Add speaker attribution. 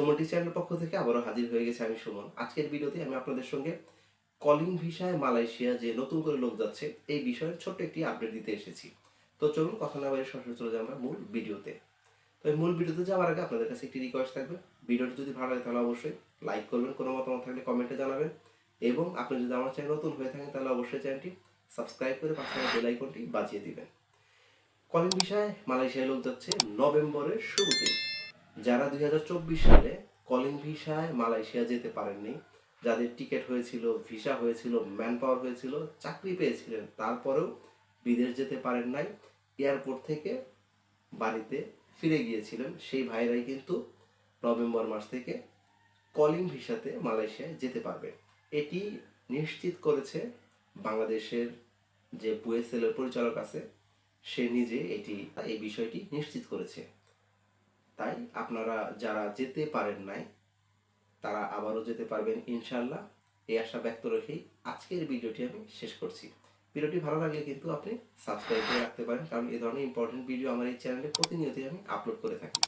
Speaker 1: সুমনটি চ্যানেলের পক্ষ থেকে আবারও হাজির হয়ে গেছে আমি সুমন। আজকের ভিডিওতে আমি আপনাদের সঙ্গে কলিং ভিসায় মালয়েশিয়া যে নতুন করে লোক যাচ্ছে, এই বিষয়ে ছোট্ট একটি আপডেট দিতে এসেছি। তো চলুন কথা না বাইরে সরাসরি চলে যাই আমরা মূল ভিডিওতে। তো এই মূল ভিডিওতে যাওয়ার আগে আপনাদের কাছে একটি রিকোয়েস্ট থাকবে। ভিডিওটি যদি ভালো লাগে তাহলে অবশ্যই লাইক করবেন, কোনো মতামত থাকলে কমেন্টে জানাবেন। এবং আপনি যদি আমার চ্যানেল নতুন হয়ে থাকেন তাহলে অবশ্যই চ্যানেলটি সাবস্ক্রাইব করে পাশে বেল আইকনটি বাজিয়ে দিবেন। কলিং ভিসায় মালয়েশিয়ায় লোক যাচ্ছে নভেম্বরের শুরুতে। যারা দুই হাজার চব্বিশ সালে কলিং ভিসায় মালয়েশিয়া যেতে পারেননি, যাদের টিকিট হয়েছিল ভিসা হয়েছিল ম্যান পাওয়ার হয়েছিল, চাকরি পেয়েছিলেন, তারপরেও বিদেশ যেতে পারেন নাই এয়ারপোর্ট থেকে বাড়িতে ফিরে গিয়েছিলেন। সেই ভাইরাই কিন্তু নভেম্বর মাস থেকে কলিং ভিসাতে মালয়েশিয়ায় যেতে পারবে। এটি নিশ্চিত করেছে বাংলাদেশের যে বুয়েসেলের পরিচালক আছে, সে নিজে এটি, এই বিষয়টি নিশ্চিত করেছে। তাই আপনারা যারা যেতে পারেন নাই, তারা আবারও যেতে পারবেন ইনশাল্লাহ এই আশা ব্যক্ত রেখেই আজকের ভিডিওটি আমি শেষ করছি। ভিডিওটি ভালো লাগলে কিন্তু আপনি সাবস্ক্রাইব করে রাখতে পারেন, কারণ এই ধরনের ইম্পর্টেন্ট ভিডিও আমার এই চ্যানেলে প্রতিনিয়তই আমি আপলোড করে থাকি।